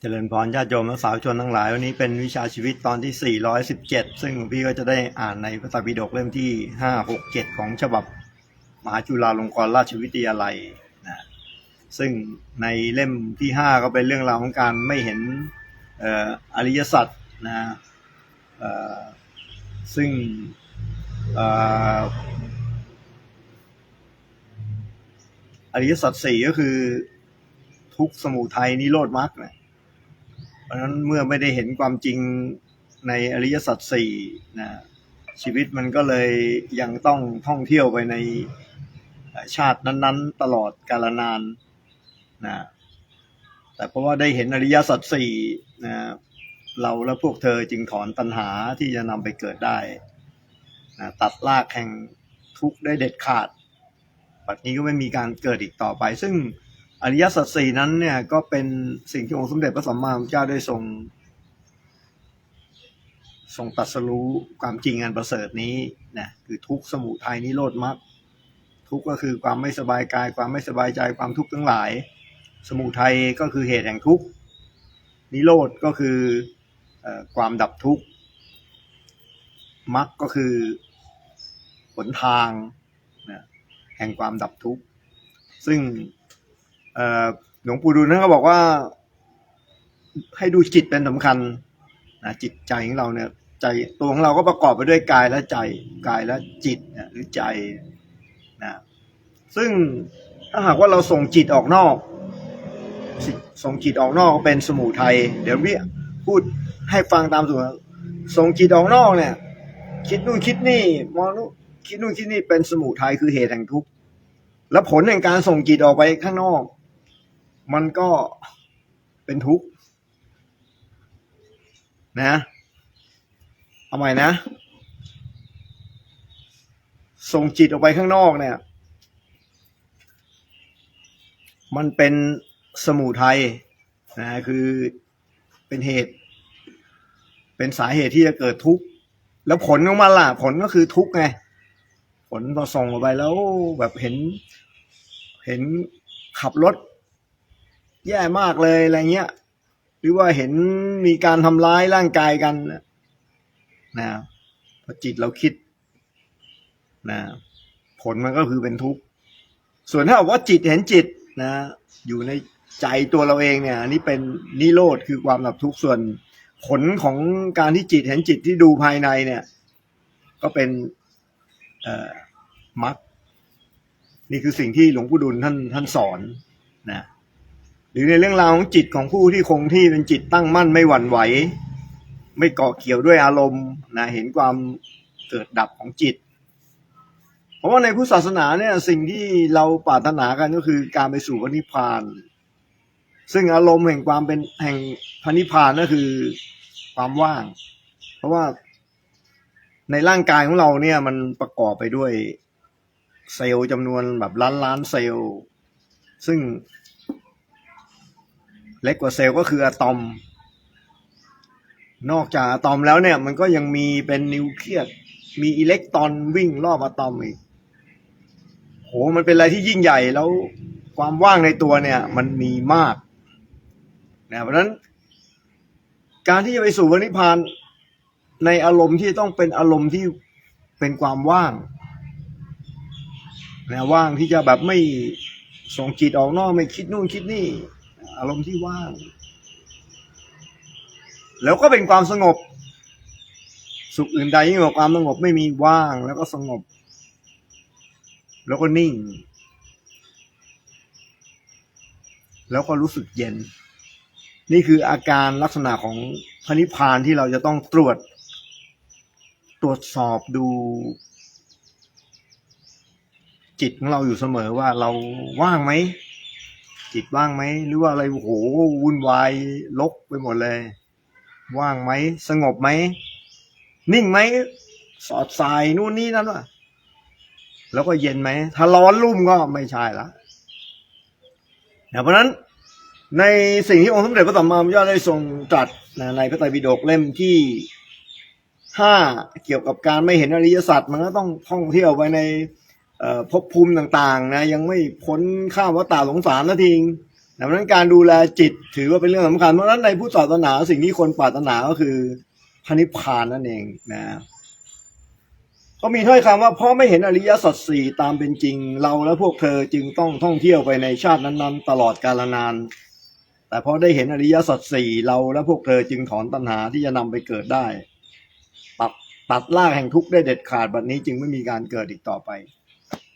เจริญพรญาติโยมและสาวชนทั้งหลาย วันนี้เป็นวิชาชีวิตตอนที่ 417 ซึ่งพี่ก็จะได้อ่านในพระไตรปิฎกเล่มที่ 5 6 7 ของฉบับมหาจุฬาลงกรณราชวิทยาลัยนะซึ่งในเล่มที่ 5 ก็เป็นเรื่องราวของการไม่เห็นออริยสัจนะซึ่งอริยสัจสี่ก็คือทุกสมุทัยนิโรธมรรคเนะ เพราะฉะนั้นเมื่อไม่ได้เห็นความจริงในอริยสัจสี่นะชีวิตมันก็เลยยังต้องท่องเที่ยวไปในชาตินั้น ๆ ตลอดกาลนานนะแต่เพราะว่าได้เห็นอริยสัจสี่นะเราและพวกเธอจึงถอนตัณหาที่จะนำไปเกิดได้นะตัดรากแห่งทุกข์ได้เด็ดขาด บัดนี้ก็ไม่มีการเกิดอีกต่อไป ซึ่ง อริยสัจสี่นั้นเนี่ยก็เป็นสิ่งที่องค์สมเด็จพระสัมมาสัมพุทธเจ้าได้ทรงทรงตรัสรู้ความจริงอันประเสริฐนี้นะคือทุกสมุทัยนิโรธมรรคทุกก็คือความไม่สบายกาย ความไม่สบายใจความทุกข์ทั้งหลาย สมุทัยก็คือเหตุแห่งทุกข์นิโรธก็คืออความดับทุกข์มรรคก็คือหนทางนะแห่งความดับทุกข์ซึ่ง หลวงปู่ดูลนั่นก็บอกว่า ให้ดูจิตเป็นสำคัญนะจิตใจของเราเนี่ย ใจตัวของเราก็ประกอบไปด้วยกายและใจกายและจิตนะหรือใจนะซึ่งถ้าหากว่าเราส่งจิตออกนอกส,ส่งจิตออกนอกเป็นสมุทัยเดี๋ยวพี่พูดให้ฟังตามส่วนส่งจิตออกนอกเนี่ย คิดนู่นคิดนี่มองนู่นคิดนู่นคิดนี่เป็นสมุทัยคือเหตุแห่งทุกข์แล้วผลแห่งการส่งจิตออกไปข้างนอก มันก็เป็นทุกข์นะ เอาใหม่นะ ส่งจิตออกไปข้างนอกเนี่ย มันเป็นสมุทัยนะคือเป็นเหตุ เป็นสาเหตุที่จะเกิดทุกข์แล้วผลของมันล่ะ ผลก็คือทุกข์ไง ผลพอส่งออกไปแล้วแบบเห็น เห็นขับรถ แย่มากเลยอะไรเงี้ย หรือว่าเห็นมีการทำร้ายร่างกายกันนะนะพอจิตเราคิดนะผลมันก็คือเป็นทุกข์ส่วนถ้าว่าจิตเห็นจิตนะอยู่ในใจตัวเราเองเนี่ยอันนี้เป็นนิโรธคือความดับทุกข์ส่วนผลของการที่จิตเห็นจิตที่ดูภายในเนี่ย ก็เป็นเอ่อมรรคนี่คือสิ่งที่หลวงปู่ดุลท่านท่านสอนนะ รือในเรื่องราวของจิตของผู้ที่คงที่เป็นจิตตั้งมั่นไม่หวั่นไหว ไม่เกาะเกี่ยวด้วยอารมณ์นะเห็นความเกิดดับของจิต เพราะว่าในพุทธศาสนาเนี่ยสิ่งที่เราปรารถนากันก็คือการไปสู่พระนิพพาน ซึ่งอารมณ์แห่งความเป็นแห่งพระนิพพานก็คือความว่าง เพราะว่าในร่างกายของเราเนี่ยมันประกอบไปด้วยเซลล์จำนวนแบบล้านล้านเซลล์ ซึ่ง เล็กกว่าเซลล์ก็คืออะตอม นอกจากอะตอมแล้วเนี่ย มันก็ยังมีเป็นนิวเคลียสมีอิเล็กตรอนวิ่งรอบอะตอมอีกโหมันเป็นอะไรที่ยิ่งใหญ่แล้วความว่างในตัวเนี่ย มันมีมากนะเพราะฉะนั้น การที่จะไปสู่พระนิพานในอารมณ์ที่ต้องเป็นอารมณ์ที่เป็นความว่างนะว่างที่จะแบบไม่ส่งจิตออกนอกไม่คิดนู่นคิดนี่ อารมณ์ที่ว่าง แล้วก็เป็นความสงบ สุขอื่นใดยิ่งกว่าความสงบไม่มีว่างแล้วก็สงบ แล้วก็นิ่ง แล้วก็รู้สึกเย็น นี่คืออาการลักษณะของพระนิพพานที่เราจะต้องตรวจ ตรวจสอบดูจิตของเราอยู่เสมอว่าเราว่างไหม จิตว่างไหมหรือว่าอะไรโอ้โหวุ่นวายลกไปหมดเลย ว่างไหมสงบไหมนิ่งไหมสอดสายนู่นนี่นั่นวะแล้วก็เย็นไหม ถ้าร้อนรุ่มก็ไม่ใช่ละเพราะฉะนั้นในสิ่งที่องค์สมเด็จพระสัมมาสัมพุทธเจ้าได้ทรงตรัสในพระไตรปิฎกเล่มที่ห้าเกี่ยวกับการไม่เห็นอริยสัจมันก็ต้องท่องเที่ยวไปใน ภพภูมิต่างๆนะยังไม่พ้นข้ามวัฏฏะสงสารนาทีดังนั้นการดูแลจิตถือว่าเป็นเรื่องสำคัญ เพราะฉะนั้นในพุทธศาสนาสิ่งที่คนปรารถนาก็คือพระนิพพานนั่นเองนะก็มีถ้อยคำว่าเพราะไม่เห็นอริยสัจสี่ตามเป็นจริง เราและพวกเธอจึงต้องท่องเที่ยวไปในชาตินั้นๆ ตลอดกาลนาน แต่พอได้เห็นอริยสัจสี่เราและพวกเธอจึงถอนตัณหาที่จะนำไปเกิดได้ ตัดตัดรากแห่งทุกข์ได้เด็ดขาดบัดนี้จึงไม่มีการเกิดอีกต่อไป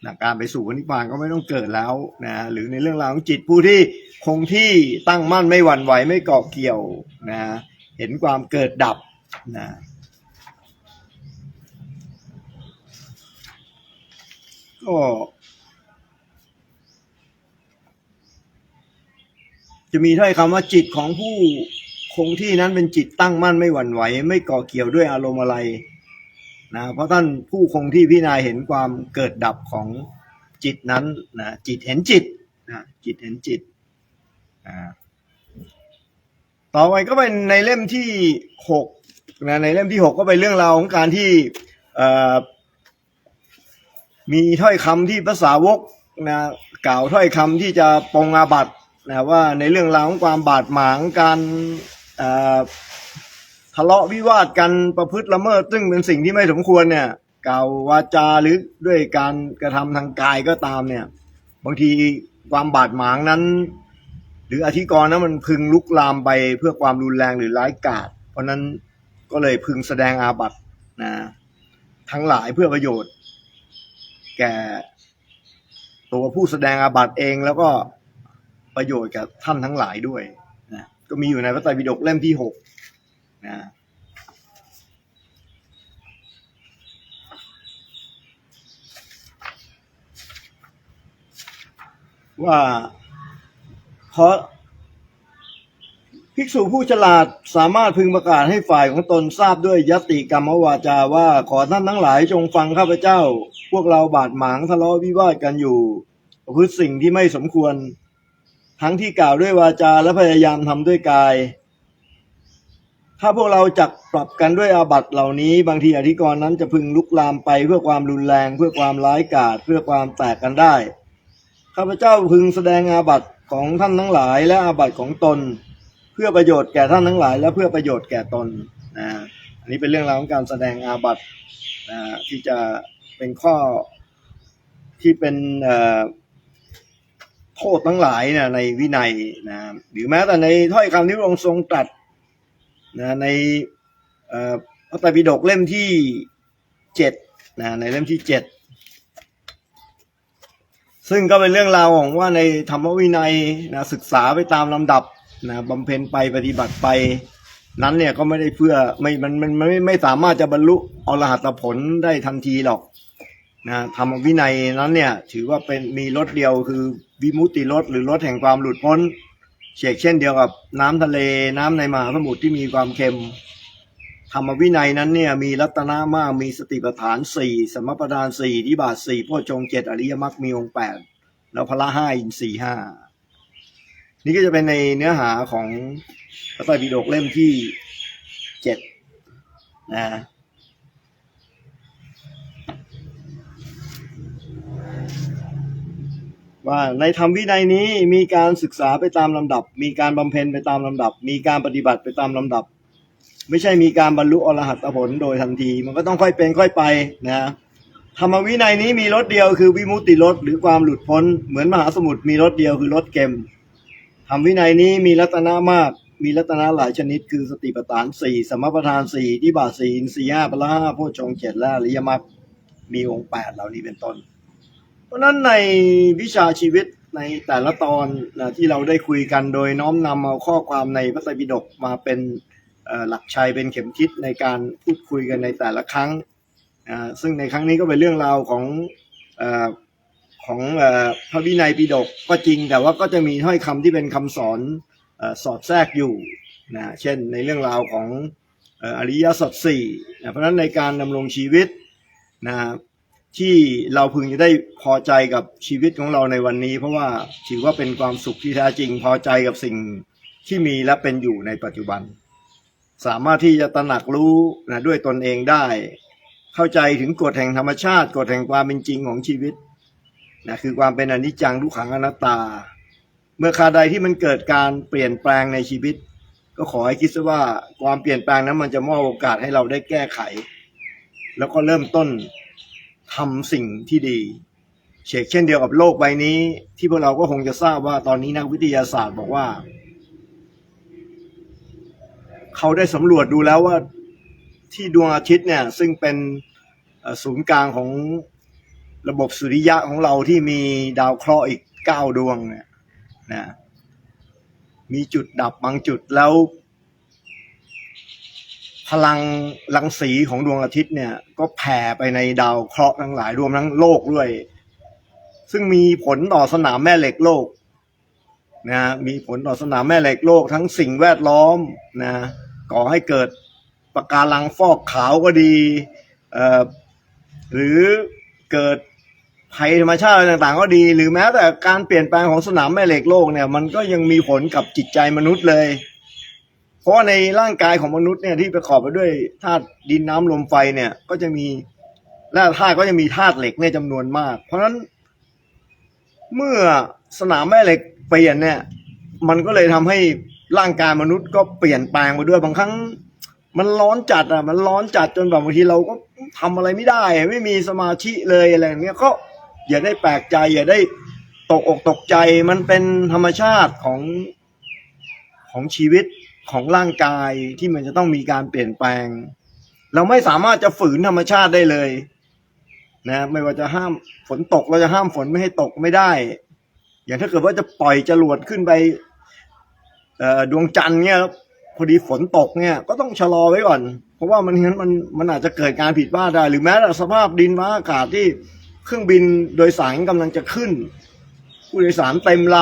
นะการไปสู่พระนิพพานก็ไม่ต้องเกิดแล้วนะหรือในเรื่องราวของจิตผู้ที่คงที่ตั้งมั่นไม่หวั่นไหวไม่เกาะเกี่ยวนะเห็นความเกิดดับนะก็จะมีถ้อยคำว่าจิตของผู้คงที่นั้นเป็นจิตตั้งมั่นไม่หวั่นไหว ไม่ก่อเกี่ยวด้วยอารมณ์อะไร นะเพราะท่านผู้คงที่พิจารณาเห็นความเกิดดับของจิตนั้นนะจิตเห็นจิตนะจิตเห็นจิตต่อไปก็เป็นในเล่มที่หกนะในเล่มที่หกก็เป็นเรื่องราวของการที่มีถ้อยคำที่ภาษาวกนะกล่าวถ้อยคำที่จะปรงอาบัตนะว่าในเรื่องราวของความบาดหมางการ ทะเลาะวิวาทกันประพฤติละเมิดซึ่งเป็นสิ่งที่ไม่สมควรเนี่ยกล่าววาจาหรือด้วยการกระทำทางกายก็ตามเนี่ย บางทีความบาดหมางนั้น หรืออธิกรณ์นั้นมันพึงลุกลามไปเพื่อความรุนแรงหรือร้ายกาจเพราะนั้นก็เลยพึงแสดงอาบัตนะทั้งหลายเพื่อประโยชน์ แก่ ตัวผู้แสดงอาบัตเองแล้วก็ประโยชน์กับท่านทั้งหลายด้วยนะก็มีอยู่ในพระไตรปิฎกเล่มที่หก นะว่าเพราะภิกษุผู้ฉลาดสามารถพึงประกาศให้ฝ่ายของตนทราบด้วยยติกรรมวาจาว่าขอท่านทั้งหลายจงฟังข้าพเจ้า พวกเราบาดหมางทะเลาะวิวาทกันอยู่ประพฤติสิ่งที่ไม่สมควร ทั้งที่กล่าวด้วยวาจาและพยายามทำด้วยกาย ถ้าพวกเราจักปรับกันด้วยอาบัตเหล่านี้ บางทีอธิกรณ์นั้นจะพึงลุกลามไปเพื่อความรุนแรง เพื่อความร้ายกาจเพื่อความแตกกันได้ข้าพเจ้าพึงแสดงอาบัตของท่านทั้งหลาย และอาบัตของตน เพื่อประโยชน์แก่ท่านทั้งหลาย และเพื่อประโยชน์แก่ตนนะอันนี้เป็นเรื่องราวของการแสดงอาบัตนะที่จะเป็นข้อที่เป็นโทษทั้งหลายนะในวินัยนะหรือแม้แต่ในถ้อยคำที่พระองค์ทรงตรัส นะในอ่อพระไตรปิฎกเล่มที่เจ็ดนะในเล่มที่เจ็ดซึ่งก็เป็นเรื่องราวของว่าในธรรมวินัยนะศึกษาไปตามลำดับนะบำเพ็ญไปปฏิบัติไป นั้นเนี่ยก็ไม่ได้เพื่อไม่มันมันมันไม่ไม่สามารถจะบรรลุอรหัตผลได้ทันทีหรอกนะธรรมวินัยนั้นเนี่ยถือว่าเป็นมีรถเดียวคือวิมุตติรถหรือรถแห่งความหลุดพ้น เชกเช่นเดียวกับน้ำทะเลน้ำในมหาสมุทรที่มีความเค็มธรรมวินัยนั้นเนี่ยมีรัตนามากมีสติปัฏฐานสี่สมปทานสี่ที่บาทสี่โพชฌงเจ็ดอริยมรรคมีองค์แปดแล้วพละห้าอินทรีย์ห้านี่ก็จะเป็นในเนื้อหาของพระไตรปิฎกเล่มที่เจ็ดนะ ว่าในธรรมวินัยนี้มีการศึกษาไปตามลำดับ มีการบำเพ็ญไปตามลำดับ มีการปฏิบัติไปตามลำดับ ไม่ใช่มีการบรรลุอรหัตผลโดยทันที มันก็ต้องค่อยเป็นค่อยไปนะธรรมวินัยนี้มีรถเดียวคือวิมุตติรถหรือความหลุดพ้น เหมือนมหาสมุทรมีรถเดียวคือรถเกมธรรมวินัยนี้มีรัตนะมาก มีรัตนะหลายชนิด คือสติปัฏฐานสี่สมปทานสี่ที่บาทสี่อินทรีย์ห้าพละห้าโพชฌงเจ็ดและอริยมรรคมีองค์แปดเหล่านี้เป็นต้น ราะนั้นในวิชาชีวิตในแต่ละตอนนะที่เราได้คุยกันโดยน้อมนำเอาข้อความในพระไตรปิฎกมาเป็นหลักชัยเป็นเข็มทิศในการพูดคุยกันในแต่ละครั้ง ซึ่งในครั้งนี้ก็เป็นเรื่องราวของอของอพระวินัยปิฎกก็จริง แต่ว่าก็จะมีถ้อยคำที่เป็นคำสอนอสอดแทรกอยู่นะเช่นในเรื่องราวของอออริยสัจสี่นะเพราะฉะนั้นในการดำรงชีวิตนะ ที่เราพึงจะได้พอใจกับชีวิตของเราในวันนี้ เพราะว่าถือว่าเป็นความสุขที่แท้จริง พอใจกับสิ่งที่มีและเป็นอยู่ในปัจจุบัน สามารถที่จะตระหนักรู้นะด้วยตนเองได้ เข้าใจถึงกฎแห่งธรรมชาติกฎแห่งความเป็นจริงของชีวิตนะคือความเป็นอนิจจังทุกขังอนัตตา เมื่อคาใดที่มันเกิดการเปลี่ยนแปลงในชีวิต ก็ขอให้คิดซะว่าความเปลี่ยนแปลงนั้นมันจะมอบโอกาสให้เราได้แก้ไข แล้วก็เริ่มต้น ทำสิ่งที่ดีเชกเช่นเดียวกับโลกใบนี้ ที่พวกเราก็คงจะทราบว่าตอนนี้นักวิทยาศาสตร์บอกว่า เขาได้สำรวจดูแล้วว่าที่ดวงอาทิตย์เนี่ย ซึ่งเป็นศูนย์กลางของระบบสุริยะของเราที่มีดาวเคราะห์อีกเก้าดวงเนี่ยนะมีจุดดับบางจุดแล้ว พลังรังสีของดวงอาทิตย์เนี่ย ก็แผ่ไปในดาวเคราะห์ทั้งหลายรวมทั้งโลกด้วย ซึ่งมีผลต่อสนามแม่เหล็กโลกนะมีผลต่อสนามแม่เหล็กโลกทั้งสิ่งแวดล้อมนะก่อให้เกิดปะการังฟอกขาวก็ดีเอ่อหรือเกิดภัยธรรมชาติอะไรต่างๆ ก็ดี หรือแม้แต่การเปลี่ยนแปลงของสนามแม่เหล็กโลกเนี่ย มันก็ยังมีผลกับจิตใจมนุษย์เลย เพราะว่าในร่างกายของมนุษย์เนี่ยที่ประกอบไปด้วยธาตุดินน้ำลมไฟเนี่ย ก็จะมีและธาตุก็จะมีธาตุเหล็กในยจำนวนมาก เพราะฉะนั้น เมื่อสนามแม่เหล็กเปลี่ยนเนี่ย มันก็เลยทำให้ร่างกายมนุษย์ก็เปลี่ยนแปลงไปด้วยบางครั้ง มันร้อนจัดอะ มันร้อนจัดจนแบบบางทีเราก็ทำอะไรไม่ได้ ไม่มีสมาธิเลยอะไรอย่างเงี้ยก็อย่าได้แปลกใจ อย่าได้ตกอกตกใจมันเป็นธรรมชาติของของชีวิต ของร่างกายที่มันจะต้องมีการเปลี่ยนแปลง เราไม่สามารถจะฝืนธรรมชาติได้เลย นะ ไม่ว่าจะห้ามฝนตกเราจะห้ามฝนไม่ให้ตกไม่ได้ อย่างถ้าเกิดว่าจะปล่อยจรวดขึ้นไปดวงจันทร์เนี่ยพอดีฝนตกเนี่ย ก็ต้องชะลอไว้ก่อน เพราะว่ามันงั้นมันมันอาจจะเกิดการผิดพลาดได้ หรือแม้แต่สภาพดินฟ้าอากาศที่เครื่องบินโดยสารกำลังจะขึ้น ผู้โดยสารเต็มล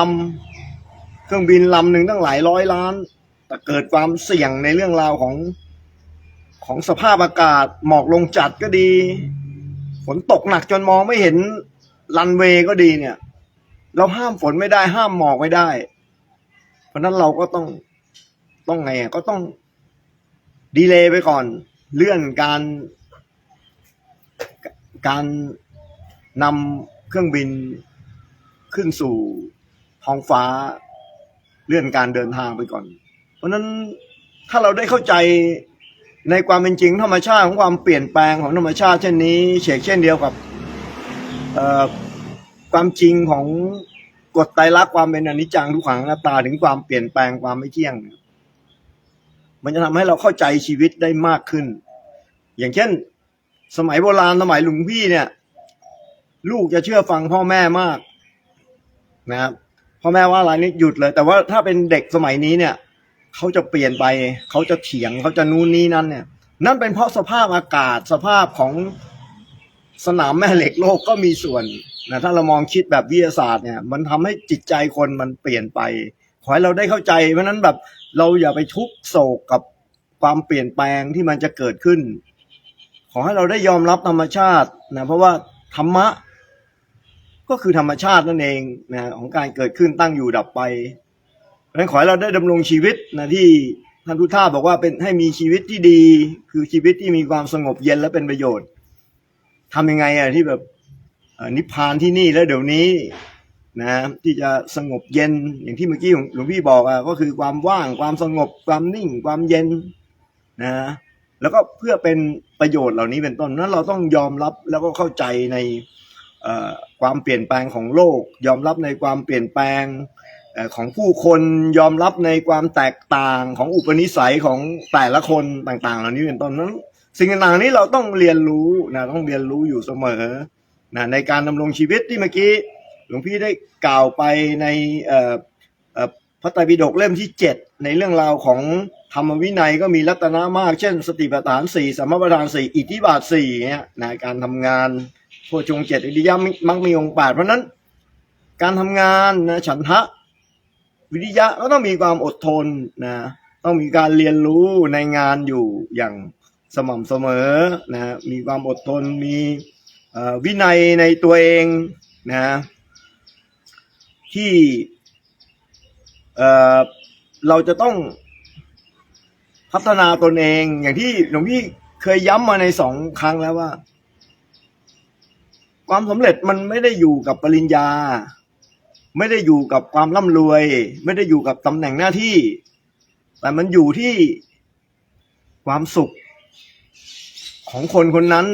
ำเครื่องบินลำหนึ่งตั้งหลายร้อยล้าน แต่เกิดความเสี่ยงในเรื่องราวของของสภาพอากาศ หมอกลงจัดก็ดี ฝนตกหนักจนมองไม่เห็นรันเวย์ก็ดีเนี่ย เราห้ามฝนไม่ได้ห้ามหมอกไม่ได้ เพราะนั้นเราก็ต้องต้องไงอะก็ต้องดีเลย์ไปก่อน เลื่อนการการนำเครื่องบินขึ้นสู่ท้องฟ้า เลื่อนการเดินทางไปก่อน เพราะนั้นถ้าเราได้เข้าใจในความเป็นจริงธรรมชาติของความเปลี่ยนแปลงของธรรมชาติเช่นนี้เฉกเช่นเดียวกับความจริงของกฎไตรลักษณ์ความเป็นอนิจจังทุกขังอนัตตาถึงความเปลี่ยนแปลงความไม่เที่ยง มันจะทำให้เราเข้าใจชีวิตได้มากขึ้น อย่างเช่น สมัยโบราณสมัยหลวงพี่เนี่ย ลูกจะเชื่อฟังพ่อแม่มากนะครับพ่อแม่ว่าอะไรนี่หยุดเลย แต่ว่าถ้าเป็นเด็กสมัยนี้เนี่ย เขาจะเปลี่ยนไป เขาจะเถียงเขาจะนู่นนี่นั่นเนี่ย นั่นเป็นเพราะสภาพอากาศสภาพของสนามแม่เหล็กโลกก็มีส่วนนะถ้าเรามองคิดแบบวิทยาศาสตร์เนี่ย มันทำให้จิตใจคนมันเปลี่ยนไป ขอให้เราได้เข้าใจเพราะนั้นแบบเราอย่าไปทุกโศกกับความเปลี่ยนแปลงที่มันจะเกิดขึ้น ขอให้เราได้ยอมรับธรรมชาตินะเพราะว่าธรรมะ ก็คือธรรมชาตินั่นเองนะของการเกิดขึ้นตั้งอยู่ดับไป เพราะฉะนั้นขอให้เราได้ดำรงชีวิตนะที่ท่านพุทธาบอกว่าเป็นให้มีชีวิตที่ดี คือชีวิตที่มีความสงบเย็นและเป็นประโยชน์ทำยังไงอะที่แบบนิพพานที่นี่แล้วเดี๋ยวนี้นะที่จะสงบเย็นอย่างที่เมื่อกี้หลวงพี่บอกอะก็คือความว่างความสงบความนิ่ง ความเย็นนะแล้วก็เพื่อเป็นประโยชน์เหล่านี้เป็นต้นนั้นเราต้องยอมรับแล้วก็เข้าใจในความเปลี่ยนแปลงของโลก ยอมรับในความเปลี่ยนแปลง ของผู้คนยอมรับในความแตกต่างของอุปนิสัยของแต่ละคนต่างๆ เหล่านี้เป็นต้นนั้น สิ่งต่างๆนี้เราต้องเรียนรู้นะต้องเรียนรู้อยู่เสมอนะในการดำรงชีวิตที่เมื่อกี้หลวงพี่ได้กล่าวไปในพระไตรปิฎกเล่มที่เจ็ดในเรื่องราวของธรรมวินัยก็มีรัตนะมาก เช่น สติปัฏฐานสี่สัมมาปัฏฐานสี่อิทธิบาทสี่เนี่ยนะการทำงานโพชฌงเจ็ดอิทธิยมมักมีองค์แปดเพราะนั้น การทำงานนะฉันทะ วิริยะก็ต้องมีความอดทนนะ ต้องมีการเรียนรู้ในงานอยู่อย่างสม่ำเสมอนะมีความอดทนมีวินัยในตัวเองนะที่เเราจะต้องพัฒนาตนเองอย่างที่หลวงพี่เคยย้ำมาในสองครั้งแล้วว่า ความสำเร็จมันไม่ได้อยู่กับปริญญา ไม่ได้อยู่กับความร่ำรวย ไม่ได้อยู่กับตำแหน่งหน้าที่ แต่มันอยู่ที่ความสุขของคนคนนั้น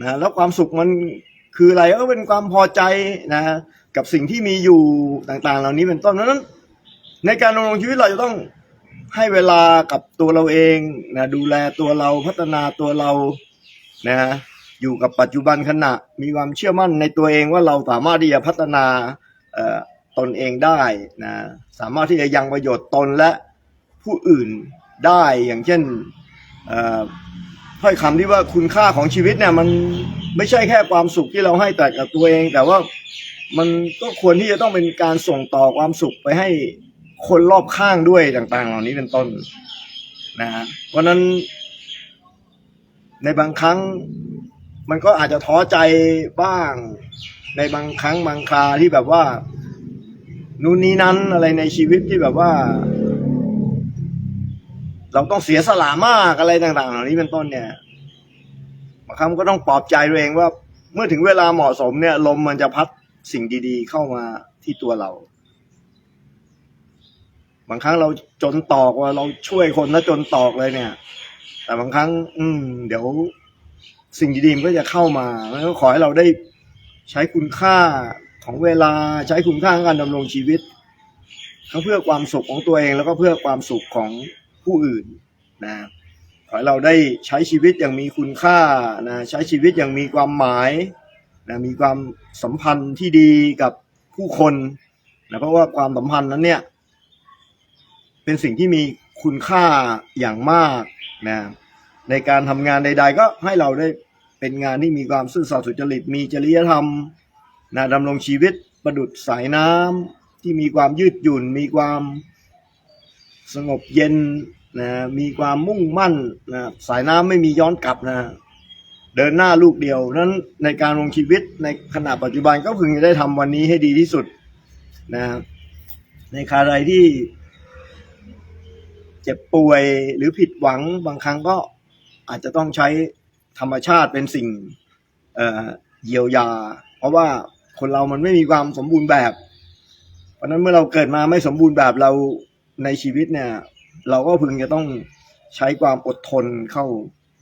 นะแล้วความสุขมันคืออะไรก็เป็นความพอใจนะกับสิ่งที่มีอยู่ต่างๆ เหล่านี้เป็นต้นนั้น ในการดำรงชีวิตเราจะต้องให้เวลากับตัวเราเองนะดูแลตัวเราพัฒนาตัวเรานะอยู่กับปัจจุบันขณะมีความเชื่อมั่นในตัวเองว่าเราสามารถที่จะพัฒนา ตนเองได้นะสามารถที่จะยังประโยชน์ตนและผู้อื่นได้อย่างเช่นถ้อยคำที่ว่าคุณค่าของชีวิตเนี่ยมันไม่ใช่แค่ความสุขที่เราให้แต่กับตัวเอง แต่ว่ามันก็ควรที่จะต้องเป็นการส่งต่อความสุขไปให้คนรอบข้างด้วยต่างๆ เหล่านี้เป็นต้นนะฮะเพราะนั้น ในบางครั้งมันก็อาจจะท้อใจบ้าง ในบางครั้งบางคราที่แบบว่า นู่นนี้นั้นอะไรในชีวิตที่แบบว่า เราต้องเสียสละมากอะไรต่างๆ เหล่านี้เป็นต้นเนี่ยบางครั้งก็ต้องปลอบใจตัวเองว่า เมื่อถึงเวลาเหมาะสมเนี่ย ลมมันจะพัดสิ่งดีๆ เข้ามาที่ตัวเรา บางครั้งเราจนตอกว่าเราช่วยคนแล้วจนตอกเลยเนี่ย แต่บางครั้ง อืม เดี๋ยวสิ่งดีๆมันก็จะเข้ามาแล้วขอให้เราได้ ใช้คุณค่าของเวลาใช้คุณค่าของการดำรงชีวิตทั้งเพื่อความสุขของตัวเองแล้วก็เพื่อความสุขของผู้อื่นนะขอให้เราได้ใช้ชีวิตอย่างมีคุณค่านะใช้ชีวิตอย่างมีความหมายนะมีความสัมพันธ์ที่ดีกับผู้คนนะเพราะว่าความสัมพันธ์นั้นเนี่ย เป็นสิ่งที่มีคุณค่าอย่างมากนะในการทำงานใด ๆ ก็ให้เราได้ เป็นงานที่มีความซื่อสัตย์สุจริต มีจริยธรรมนะดำรงชีวิตประดุดสายน้ำที่มีความยืดหยุ่น มีความสงบเย็นนะมีความมุ่งมั่นนะสายน้ำไม่มีย้อนกลับนะเดินหน้าลูกเดียวนั้นในการลงชีวิตในขณะปัจจุบันก็พึงจะได้ทำวันนี้ให้ดีที่สุดนะในคาใดที่เจ็บป่วยหรือผิดหวังบางครั้งก็อาจจะต้องใช้ ธรรมชาติเป็นสิ่งเอ่อเยียวยา เพราะว่าคนเรามันไม่มีความสมบูรณ์แบบ เพราะนั้นเมื่อเราเกิดมาไม่สมบูรณ์แบบเราในชีวิตเนี่ย เราก็พึงจะต้องใช้ความอดทนเข้า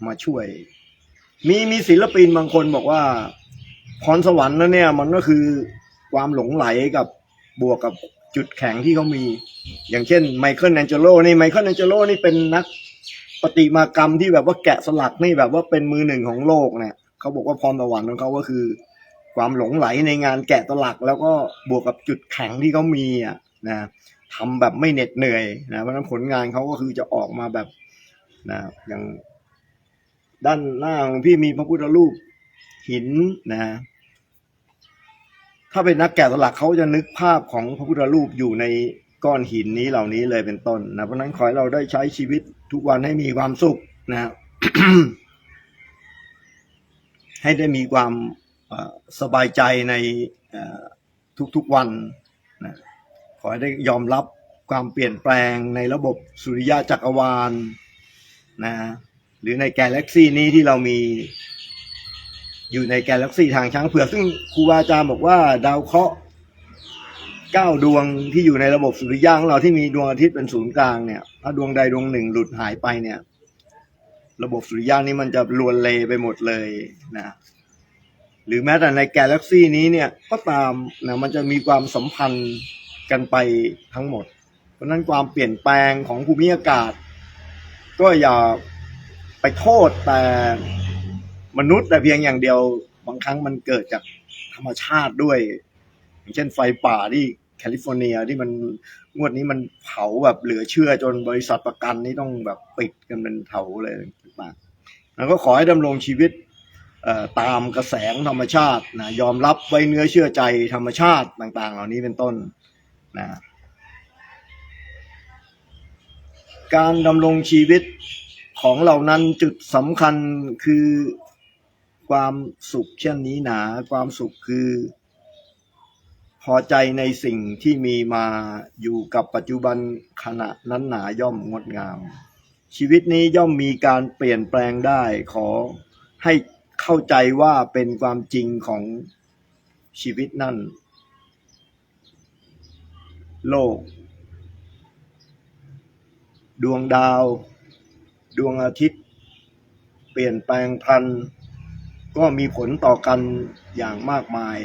มาช่วย มีมีศิลปินบางคนบอกว่าพรสวรรค์นั้นเนี่ย มันก็คือความหลงไหลกับบวกกับจุดแข็งที่เขามี อย่างเช่นไมเคิลแองเจโลนี่ไมเคิลแองเจโลนี่เป็นนัก ประติมากรรมที่แบบว่าแกะสลักนี่แบบว่าเป็นมือหนึ่งของโลกเนี่ยเขาบอกว่าพรสวรรค์ของเขาก็คือ ความหลงไหลในงานแกะสลัก แล้วก็บวกกับจุดแข็งที่เขามีอะนะทำแบบไม่เหน็ดเหนื่อยนะเพราะฉะนั้นผลงานเขาก็คือจะออกมาแบบนะอย่างด้านหน้าของพี่มีพระพุทธรูปหินนะถ้าเป็นนักแกะสลักเขาจะนึกภาพของพระพุทธรูปอยู่ใน ก้อนหินนี้เหล่านี้เลยเป็นต้นนะเพราะนั้นขอให้เราได้ใช้ชีวิตทุกวันให้มีความสุขนะให้ได้มีความสบายใจในทุกๆวันนะขอให้ได้ยอมรับความเปลี่ยนแปลงในระบบสุริยะจักรวาลนะหรือในแกาแล็กซี่นี้ที่เรามีอยู่ในแกาแล็กซี่ทางช้างเผือกซึ่งครูบาอาจารย์บอกว่าดาวเคราะห์ เก้าดวงที่อยู่ในระบบสุริยะของเราที่มีดวงอาทิตย์เป็นศูนย์กลางเนี่ยถ้าดวงใดดวงหนึ่งหลุดหายไปเนี่ย ระบบสุริยะนี้มันจะลวนเลไปหมดเลยนะหรือแม้แต่ในแกาแล็กซี่นี้เนี่ยก็ตามนะมันจะมีความสัมพันธ์กันไปทั้งหมด เพราะนั้นความเปลี่ยนแปลงของภูมิอากาศ ก็อย่าไปโทษแต่มนุษย์แต่เพียงอย่างเดียวบางครั้งมันเกิดจากธรรมชาติด้วย อย่างเช่นไฟป่าที่ คลิฟอร์เนียที่มันงวดนี้มันเผาแบบเหลือเชื่อจนบริษัทประกันนี่ต้องแบบปิดกันเป็นเถาเลยต่างๆแล้วก็ขอให้ดำรงชีวิตตามกระแสธรรมชาตินะยอมรับไว้เนื้อเชื่อใจธรรมชาติต่าง ๆ เหล่านี้เป็นต้นนะการดำรงชีวิตของเหล่านั้นจุดสำคัญคือความสุขเช่นนี้หนา ความสุขคือ พอใจในสิ่งที่มีมาอยู่กับปัจจุบันขณะนั้นหนาย่อมงดงาม ชีวิตนี้ย่อมมีการเปลี่ยนแปลงได้ขอให้เข้าใจว่าเป็นความจริงของชีวิตนั่น โลก ดวงดาว ดวงอาทิตย์ เปลี่ยนแปลงพลัน ก็มีผลต่อกันอย่างมากมาย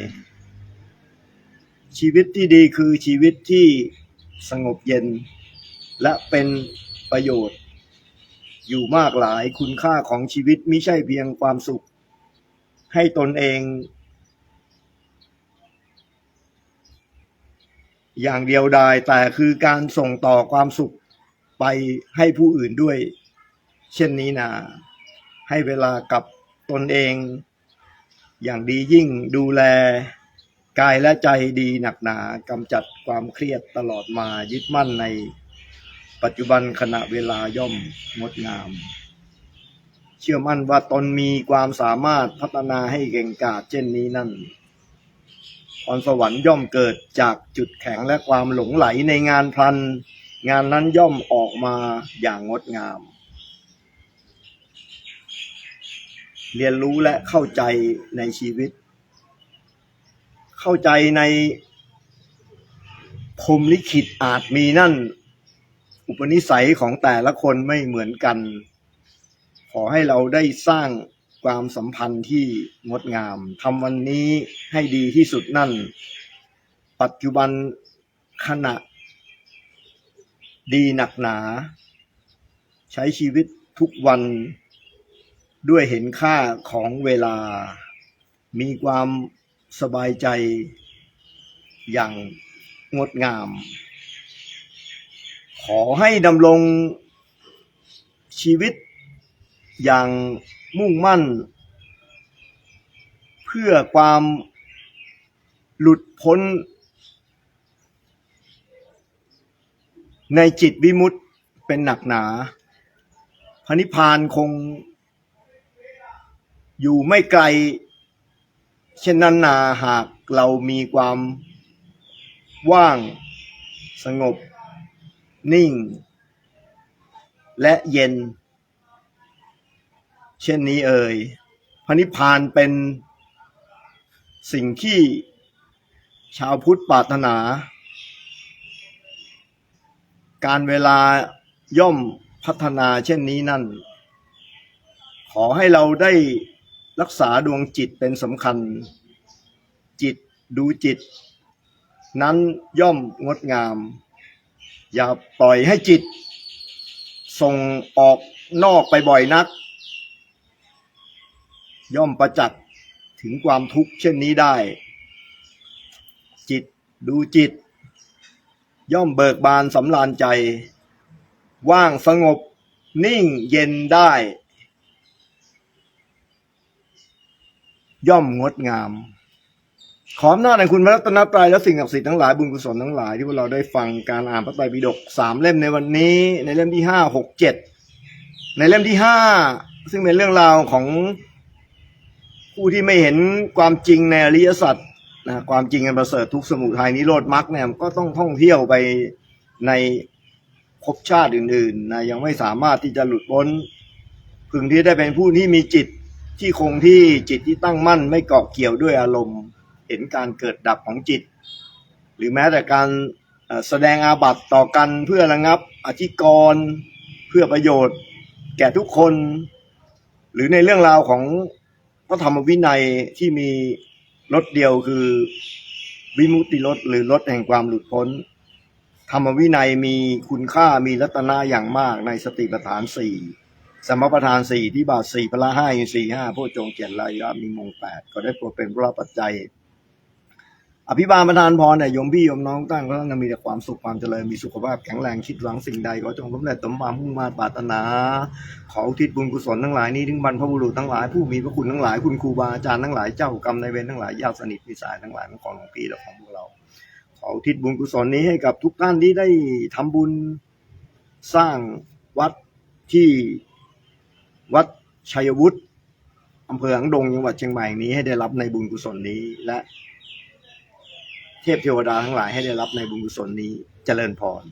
ชีวิตที่ดีคือชีวิตที่สงบเย็น และเป็นประโยชน์ อยู่มากหลายคุณค่าของชีวิตไม่ใช่เพียงความสุข ให้ตนเอง อย่างเดียวดายแต่คือการส่งต่อความสุขไปให้ผู้อื่นด้วย เช่นนี้นะให้เวลากับตนเอง อย่างดียิ่งดูแล กายและใจดีหนักหนากำจัดความเครียดตลอดมายึดมั่นในปัจจุบันขณะเวลาย่อมงดงาม เชื่อมั่นว่าตนมีความสามารถพัฒนาให้เก่งกาจเช่นนี้นั่นพรสวรรค์ย่อมเกิดจากจุดแข็งและความหลงไหลในงานพลัน งานนั้นย่อมออกมาอย่างงดงาม เรียนรู้และเข้าใจในชีวิต เข้าใจในพรมลิขิตอาจมีนั่น อุปนิสัยของแต่ละคนไม่เหมือนกัน ขอให้เราได้สร้างความสัมพันธ์ที่งดงามทำวันนี้ให้ดีที่สุดนั่น ปัจจุบันขณะ ดีหนักหนา ใช้ชีวิตทุกวันด้วยเห็นค่าของเวลา มีความ สบายใจอย่างงดงาม ขอให้ดำรงชีวิตอย่างมุ่งมั่น เพื่อความหลุดพ้น ในจิตวิมุตติเป็นหนักหนา พระนิพพานคงอยู่ไม่ไกล เช่นนั้นนาหากเรามีความว่าง สงบ นิ่ง และเย็น เช่นนี้เอ่ยพระนิพพานเป็นสิ่งที่ชาวพุทธปรารถนา การเวลาย่อมพัฒนาเช่นนี้นั่น ขอให้เราได้ รักษาดวงจิตเป็นสำคัญ จิตดูจิต นั้นย่อมงดงาม อย่าปล่อยให้จิต ส่งออกนอกไปบ่อยนัก ย่อมประจักษ์ถึงความทุกข์เช่นนี้ได้ จิตดูจิต ย่อมเบิกบานสำราญใจ ว่างสงบนิ่งเย็นได้ ย่อมงดงาม ขออำนาจในคุณพระรัตนตรัยและสิ่งศักดิ์สิทธิ์ทั้งหลายบุญกุศลทั้งหลายที่พวกเราได้ฟังการอ่านพระไตรปิฎกสามเล่มในวันนี้ ในเล่มที่ห้าหกเจ็ดในเล่มที่ห้าซึ่งเป็นเรื่องราวของผู้ที่ไม่เห็นความจริงในอริยสัจนะความจริงอันประเสริฐทุกสมุทัยนิโรธมรรคเนี่ยก็ต้องท่องเที่ยวไปในภพชาติอื่นๆนะยังไม่สามารถที่จะหลุดพ้นพึงที่ได้เป็นผู้ที่มีจิต ที่คงที่จิตที่ตั้งมั่นไม่เกาะเกี่ยวด้วยอารมณ์ เห็นการเกิดดับของจิต หรือแม้แต่การแสดงอาบัติต่อกันเพื่อระงับอธิกรณ์เพื่อประโยชน์ แก่ทุกคน หรือในเรื่องราวของพระธรรมวินัยที่มีรถเดียวคือวิมุตติรถหรือรถแห่งความหลุดพ้น ธรรมวินัยมีคุณค่ามีรัตนาอย่างมากในสติปัฏฐานสี่ สมปัฏฐานสี่ที่บาทสี่พละห้าอินทรีย์ห้าโพชฌงค์เจ็ดลายะมีมงแปดก็ได้โปรดเป็นพระปัจจัย อภิบาลประทานพรเนี่ยโยมพี่โยมน้องตั้งก็ต้องมีแต่ความสุขความเจริญมีสุขภาพแข็งแรงคิดหวังสิ่งใดก็จงสำเร็จสมความมุ่งมา่ปรารถนา ขออุทิศบุญกุศลทั้งหลายนี้ถึงบรรพบุรุษทั้งหลายผู้มีพระคุณทั้งหลายคุณครูบาอาจารย์ทั้งหลายเจ้ากรรมนายเวรทั้งหลายญาติสนิทมิตรสายทั้งหลายของหลวงพี่และของพวกเรา ขออุทิศบุญกุศลนี้ให้กับทุกท่านที่ได้ทำบุญสร้างวัดที่ วัดชัยวุฒิอำเภอหางดงจังหวัดเชียงใหม่นี้ให้ได้รับในบุญกุศลนี้และ เทพเทวดาทั้งหลายให้ได้รับในบุญกุศลนี้เจริญพร